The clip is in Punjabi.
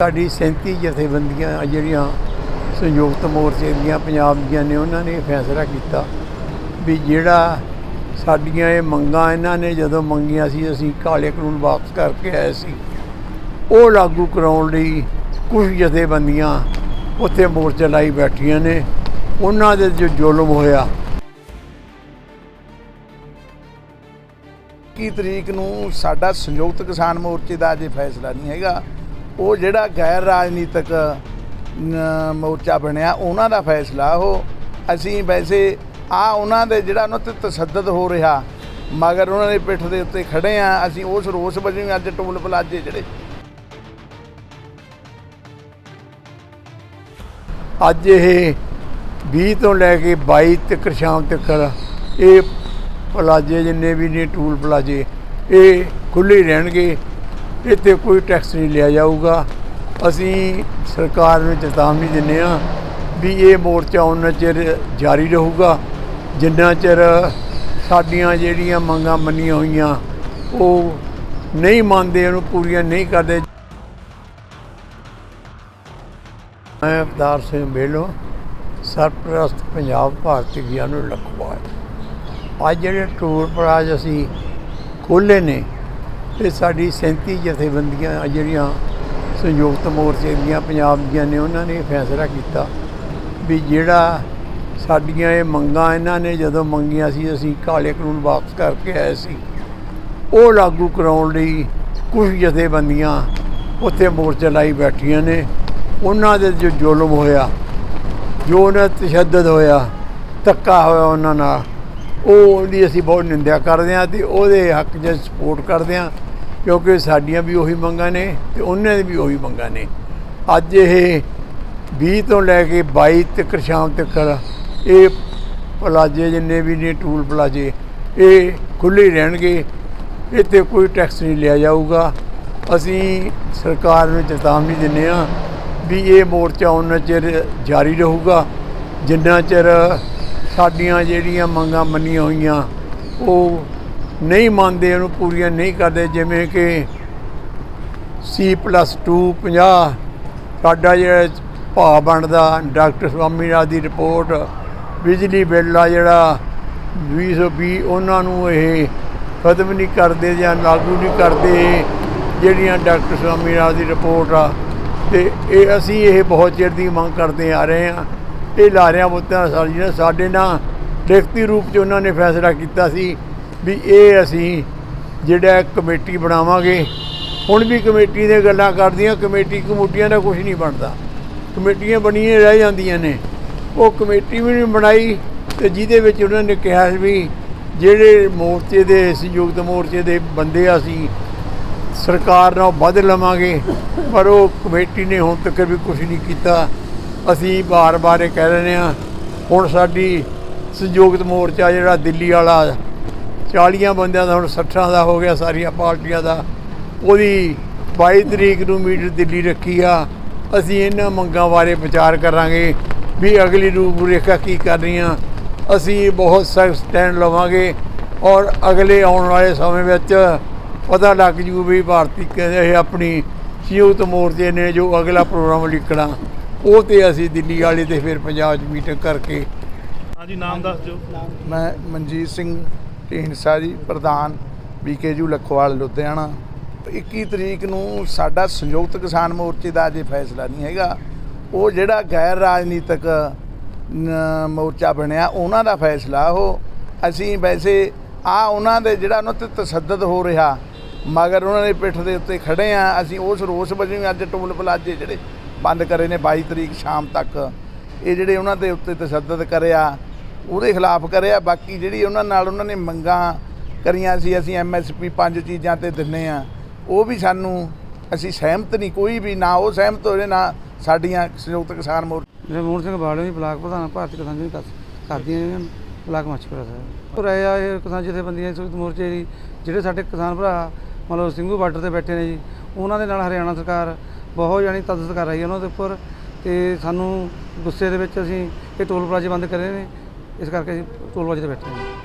ਸਾਡੀ 37 ਜਥੇਬੰਦੀਆਂ ਜਿਹੜੀਆਂ ਸੰਯੁਕਤ ਮੋਰਚੇ ਦੀਆਂ ਪੰਜਾਬ ਦੀਆਂ ਨੇ, ਉਹਨਾਂ ਨੇ ਇਹ ਫੈਸਲਾ ਕੀਤਾ ਵੀ ਜਿਹੜਾ ਸਾਡੀਆਂ ਇਹ ਮੰਗਾਂ ਇਹਨਾਂ ਨੇ ਜਦੋਂ ਮੰਗੀਆਂ ਸੀ, ਅਸੀਂ ਕਾਲੇ ਕਾਨੂੰਨ ਵਾਪਸ ਕਰਕੇ ਆਏ ਸੀ, ਉਹ ਲਾਗੂ ਕਰਾਉਣ ਲਈ ਕੁਝ ਜਥੇਬੰਦੀਆਂ ਉੱਥੇ ਮੋਰਚਾ ਲਾਈ ਬੈਠੀਆਂ ਨੇ, ਉਹਨਾਂ ਦੇ ਜੋ ਜ਼ੁਲਮ ਹੋਇਆ। 21 ਤਰੀਕ ਨੂੰ ਸਾਡਾ ਸੰਯੁਕਤ ਕਿਸਾਨ ਮੋਰਚੇ ਦਾ ਅਜੇ ਫੈਸਲਾ ਨਹੀਂ ਹੈਗਾ ਉਹ ਜਿਹੜਾ ਗੈਰ ਰਾਜਨੀਤਿਕ ਮੋਰਚਾ ਬਣਿਆ, ਉਹਨਾਂ ਦਾ ਫੈਸਲਾ ਉਹ। ਅਸੀਂ ਵੈਸੇ ਆ ਉਹਨਾਂ ਦੇ ਜਿਹੜਾ ਉਹਨਾਂ ਤੇ ਤਸੱਦਦ ਹੋ ਰਿਹਾ, ਮਗਰ ਉਹਨਾਂ ਦੇ ਪਿੱਠ ਦੇ ਉੱਤੇ ਖੜੇ ਆ, ਅਸੀਂ ਉਸ ਰੋਸ ਵਜੋਂ ਹੀ ਅੱਜ ਟੋਲ ਪਲਾਜੇ ਜਿਹੜੇ। ਅੱਜ ਇਹ 20 ਤੋਂ ਲੈ ਕੇ 22 ਤੱਕ, ਸ਼ਾਮ ਤੱਕ ਇਹ ਪਲਾਜੇ ਜਿੰਨੇ ਵੀ ਨੇ ਟੂਲ ਪਲਾਜੇ, ਇਹ ਖੁੱਲ੍ਹੇ ਰਹਿਣਗੇ। ਰਹਿਣਗੇ ਇੱਥੇ ਕੋਈ ਟੈਕਸ ਨਹੀਂ ਲਿਆ ਜਾਊਗਾ। ਅਸੀਂ ਸਰਕਾਰ ਨੂੰ ਚੇਤਾਵਨੀ ਦਿੰਦੇ ਹਾਂ ਵੀ ਇਹ ਮੋਰਚਾ ਉਹਨਾਂ ਚਿਰ ਜਾਰੀ ਰਹੂਗਾ। ਜਿੰਨਾ ਚਿਰ ਸਾਡੀਆਂ ਜਿਹੜੀਆਂ ਮੰਗਾਂ ਮੰਨੀਆਂ ਹੋਈਆਂ, ਉਹ ਨਹੀਂ ਮੰਨਦੇ, ਉਹਨੂੰ ਪੂਰੀਆਂ ਨਹੀਂ ਕਰਦੇ। ਮੈਂ ਅਵਤਾਰ ਸਿੰਘ ਬੇਲੋ ਸਰਪ੍ਰਸਤ ਪੰਜਾਬ ਭਾਰਤੀ ਗਿਆਨ ਲਖਵਾਲ ਅੱਜ ਜਿਹੜੇ ਟੂਰ ਪਲਾਜ ਅਸੀਂ ਖੋਲ੍ਹੇ ਨੇ ਇਹ ਸਾਡੀ 37 ਜਥੇਬੰਦੀਆਂ ਜਿਹੜੀਆਂ ਸੰਯੁਕਤ ਮੋਰਚੇ ਦੀਆਂ ਪੰਜਾਬ ਦੀਆਂ ਨੇ, ਉਹਨਾਂ ਨੇ ਇਹ ਫੈਸਲਾ ਕੀਤਾ ਵੀ ਜਿਹੜਾ ਸਾਡੀਆਂ ਇਹ ਮੰਗਾਂ, ਇਹਨਾਂ ਨੇ ਜਦੋਂ ਮੰਗੀਆਂ ਸੀ, ਅਸੀਂ ਕਾਲੇ ਕਾਨੂੰਨ ਵਾਪਸ ਕਰਕੇ ਆਏ ਸੀ, ਉਹ ਲਾਗੂ ਕਰਾਉਣ ਲਈ ਕੁਝ ਜਥੇਬੰਦੀਆਂ ਉੱਥੇ ਮੋਰਚਾ ਲਾਈ ਬੈਠੀਆਂ ਨੇ। ਉਹਨਾਂ ਦੇ ਜੋ ਜ਼ੁਲਮ ਹੋਇਆ, ਜੋ ਉਹਨਾਂ ਤੇ ਤਸ਼ੱਦਦ ਹੋਇਆ, ਧੱਕਾ ਹੋਇਆ ਉਹਨਾਂ ਨਾਲ, ਉਹ ਉਹਦੀ ਅਸੀਂ ਬਹੁਤ ਨਿੰਦਿਆ ਕਰਦੇ ਹਾਂ ਤੇ ਉਹਦੇ ਹੱਕ 'ਚ ਸਪੋਰਟ ਕਰਦੇ ਹਾਂ। ਕਿਉਂਕਿ ਸਾਡੀਆਂ ਵੀ ਉਹੀ ਮੰਗਾਂ ਨੇ ਤੇ ਉਹਨਾਂ ਦੀ ਵੀ ਉਹੀ ਮੰਗਾਂ ਨੇ। ਅੱਜ ਇਹ 20 ਤੋਂ ਲੈ ਕੇ 22 ਤੱਕ ਸ਼ਾਮ ਤੱਕ ਇਹ ਪਲਾਜੇ ਜਿੰਨੇ ਵੀ ਨੇ ਟੂਲ ਪਲਾਜੇ, ਇਹ ਖੁੱਲ੍ਹੇ ਰਹਿਣਗੇ। ਇੱਥੇ ਕੋਈ ਟੈਕਸ ਨਹੀਂ ਲਿਆ ਜਾਊਗਾ। ਅਸੀਂ ਸਰਕਾਰ ਨੂੰ ਚੇਤਾਵਨੀ ਦਿੰਦੇ ਹਾਂ ਵੀ ਇਹ ਮੋਰਚਾ ਉਹਨਾਂ ਚਿਰ ਜਾਰੀ ਰਹੂਗਾ। ਜਿੰਨਾ ਚਿਰ ਸਾਡੀਆਂ ਜਿਹੜੀਆਂ ਮੰਗਾਂ ਮੰਨੀਆਂ ਹੋਈਆਂ, ਉਹ ਨਹੀਂ ਮੰਨਦੇ, ਉਹਨੂੰ ਪੂਰੀਆਂ ਨਹੀਂ ਕਰਦੇ, ਜਿਵੇਂ ਕਿ C+2 50 ਸਾਡਾ ਜਿਹੜਾ ਭਾਅ ਬਣਦਾ, ਡਾਕਟਰ ਸਵਾਮੀ ਨਾਥ ਦੀ ਰਿਪੋਰਟ, ਬਿਜਲੀ ਬਿੱਲ ਆ ਜਿਹੜਾ 220 ਉਹਨਾਂ ਨੂੰ ਇਹ ਖਤਮ ਨਹੀਂ ਕਰਦੇ ਜਾਂ ਲਾਗੂ ਨਹੀਂ ਕਰਦੇ ਜਿਹੜੀਆਂ ਡਾਕਟਰ ਸਵਾਮੀ ਨਾਥ ਦੀ ਰਿਪੋਰਟ ਆ। ਤੇ ਇਹ ਅਸੀਂ ਇਹ ਬਹੁਤ ਚਿਰ ਦੀ ਮੰਗ ਕਰਦੇ ਆ ਰਹੇ ਹਾਂ। ਇਹ ਲਾਰਿਆਂ ਬੁੱਤਾਂ ਸਾਡੀਆਂ ਸਾਡੇ ਨਾਲ ਲਿਖਤੀ ਰੂਪ 'ਚ ਉਹਨਾਂ ਨੇ ਫੈਸਲਾ ਕੀਤਾ ਸੀ ਵੀ ਇਹ ਅਸੀਂ ਜਿਹੜਾ ਕਮੇਟੀ ਬਣਾਵਾਂਗੇ, ਹੁਣ ਵੀ ਕਮੇਟੀ ਦੀਆਂ ਗੱਲਾਂ ਕਰਦੀਆਂ, ਕਮੇਟੀ ਕਮੂਟੀਆਂ ਦਾ ਕੁਝ ਨਹੀਂ ਬਣਦਾ। ਕਮੇਟੀਆਂ ਬਣੀਆਂ ਰਹਿ ਜਾਂਦੀਆਂ ਨੇ। ਉਹ ਕਮੇਟੀ ਵੀ ਨਹੀਂ ਬਣਾਈ ਤੇ ਜਿਹਦੇ ਵਿੱਚ ਉਹਨਾਂ ਨੇ ਕਿਹਾ ਵੀ ਜਿਹੜੇ ਮੋਰਚੇ ਦੇ, ਸੰਯੁਕਤ ਮੋਰਚੇ ਦੇ ਬੰਦੇ ਆ ਅਸੀਂ ਸਰਕਾਰ ਨਾਲ ਵੱਧ ਲਵਾਂਗੇ, ਪਰ ਉਹ ਕਮੇਟੀ ਨੇ ਹੁਣ ਤੱਕ ਵੀ ਕੁਝ ਨਹੀਂ ਕੀਤਾ। ਅਸੀਂ ਬਾਰ-ਬਾਰ ਇਹ ਕਹਿ ਰਹੇ ਹਾਂ, ਹੁਣ ਸਾਡੀ ਸੰਯੁਕਤ ਮੋਰਚਾ ਜਿਹੜਾ ਦਿੱਲੀ ਵਾਲਾ 40 ਬੰਦਿਆਂ ਦਾ ਹੁਣ 60 ਦਾ ਹੋ ਗਿਆ ਸਾਰੀਆਂ ਪਾਰਟੀਆਂ ਦਾ। ਉਹਦੀ 22 ਤਰੀਕ ਨੂੰ ਮੀਟਿੰਗ ਦਿੱਲੀ ਰੱਖੀ ਆ। ਅਸੀਂ ਇਹਨਾਂ ਮੰਗਾਂ ਬਾਰੇ ਵਿਚਾਰ ਕਰਾਂਗੇ ਵੀ ਅਗਲੀ ਰੂਪਰੇਖਾ ਕੀ ਕਰ ਰਹੀਆਂ। ਅਸੀਂ ਬਹੁਤ ਸਖਤ ਸਟੈਂਡ ਲਵਾਂਗੇ ਔਰ ਅਗਲੇ ਆਉਣ ਵਾਲੇ ਸਮੇਂ ਵਿੱਚ ਪਤਾ ਲੱਗ ਜੂ ਵੀ ਭਾਰਤੀ ਕਹਿੰਦੇ ਇਹ ਆਪਣੀ ਸੰਯੁਕਤ ਮੋਰਚੇ ਨੇ ਜੋ ਅਗਲਾ ਪ੍ਰੋਗਰਾਮ ਲਿਖਣਾ। ਉਹ ਤੇ ਅਸੀਂ ਦਿੱਲੀ ਵਾਲੇ ਤੇ ਫਿਰ ਪੰਜਾਬ 'ਚ ਮੀਟਿੰਗ ਕਰਕੇ ਹਾਂਜੀ ਨਾਮ ਦੱਸ ਦਿਓ। ਮੈਂ ਮਨਜੀਤ ਸਿੰਘ ਢੀਂਡਸਾ ਜੀ ਪ੍ਰਧਾਨ ਬੀਕੇਯੂ ਲਖਵਾਲ, ਲੁਧਿਆਣਾ। 21 ਤਰੀਕ ਨੂੰ ਸਾਡਾ ਸੰਯੁਕਤ ਕਿਸਾਨ ਮੋਰਚੇ ਦਾ ਅਜੇ ਫੈਸਲਾ ਨਹੀਂ ਹੈਗਾ। ਉਹ ਜਿਹੜਾ ਗੈਰ ਰਾਜਨੀਤਿਕ ਮੋਰਚਾ ਬਣਿਆ, ਉਹਨਾਂ ਦਾ ਫੈਸਲਾ ਉਹ। ਅਸੀਂ ਵੈਸੇ ਆ ਉਹਨਾਂ ਦੇ ਜਿਹੜਾ ਉਹਨਾਂ ਤੇ ਤਸੱਦਦ ਹੋ ਰਿਹਾ, ਮਗਰ ਉਹਨਾਂ ਦੇ ਪਿੱਠ ਦੇ ਉੱਤੇ ਖੜੇ ਆ। ਅਸੀਂ ਉਸ ਰੋਸ ਵਜੋਂ ਹੀ ਅੱਜ ਟੋਲ ਪਲਾਜੇ ਜਿਹੜੇ ਬੰਦ ਕਰੇ ਨੇ 22 ਤਰੀਕ ਸ਼ਾਮ ਤੱਕ, ਇਹ ਜਿਹੜੇ ਉਹਨਾਂ ਦੇ ਉੱਤੇ ਤਸੱਦਦ ਕਰਿਆ ਉਹਦੇ ਖਿਲਾਫ ਕਰਿਆ, ਬਾਕੀ ਜਿਹੜੀ ਉਹਨਾਂ ਨਾਲ ਉਹਨਾਂ ਨੇ ਮੰਗਾਂ ਕਰੀਆਂ ਸੀ, ਅਸੀਂ ਐਮਐਸਪੀ ਪੰਜ ਚੀਜ਼ਾਂ ਤੇ ਦਿੰਨੇ ਆ, ਉਹ ਵੀ ਸਾਨੂੰ ਅਸੀਂ ਸਹਿਮਤ ਨਹੀਂ, ਕੋਈ ਵੀ ਨਾ ਉਹ ਸਹਿਮਤ ਹੋਏ, ਨਾ ਸਾਡੀਆਂ ਸੰਯੁਕਤ ਕਿਸਾਨ ਮੋਰਚਾ ਜਗਮੋਹਨ ਸਿੰਘ ਬਾੜੋ ਜੀ ਬਲਾਕ ਪ੍ਰਧਾਨ, ਭਾਰਤੀ ਕਿਸਾਨ ਯੂਨੀਅਨ ਕਰਦੀਆਂ ਨੇ ਬਲਾਕ ਮੱਛਪੁਰਾ ਸਾਹਿਬ। ਰਹੇ ਆ ਇਹ ਕਿਸਾਨ ਜਥੇਬੰਦੀਆਂ, ਸੰਯੁਕਤ ਮੋਰਚੇ ਦੀ, ਜਿਹੜੇ ਸਾਡੇ ਕਿਸਾਨ ਭਰਾ, ਮਤਲਬ ਸਿੰਘੂ ਬਾਰਡਰ ਤੇ ਬੈਠੇ ਨੇ ਜੀ, ਉਹਨਾਂ ਦੇ ਨਾਲ ਹਰਿਆਣਾ ਸਰਕਾਰ ਬਹੁਤ ਜਾਣੀ ਤਦਦ ਕਰ ਰਹੀ ਹੈ ਉਹਨਾਂ ਦੇ ਉੱਪਰ, ਤੇ ਸਾਨੂੰ ਗੁੱਸੇ ਦੇ ਵਿੱਚ ਅਸੀਂ ਇਹ ਟੋਲ ਪਲਾਜ਼ੇ ਬੰਦ ਕਰੇ ਨੇ ਇਸ ਕਰਕੇ ਅਸੀਂ ਟੋਲ ਪਲਾਜ਼ੇ ਤੇ ਬੈਠੇ ਹਾਂ।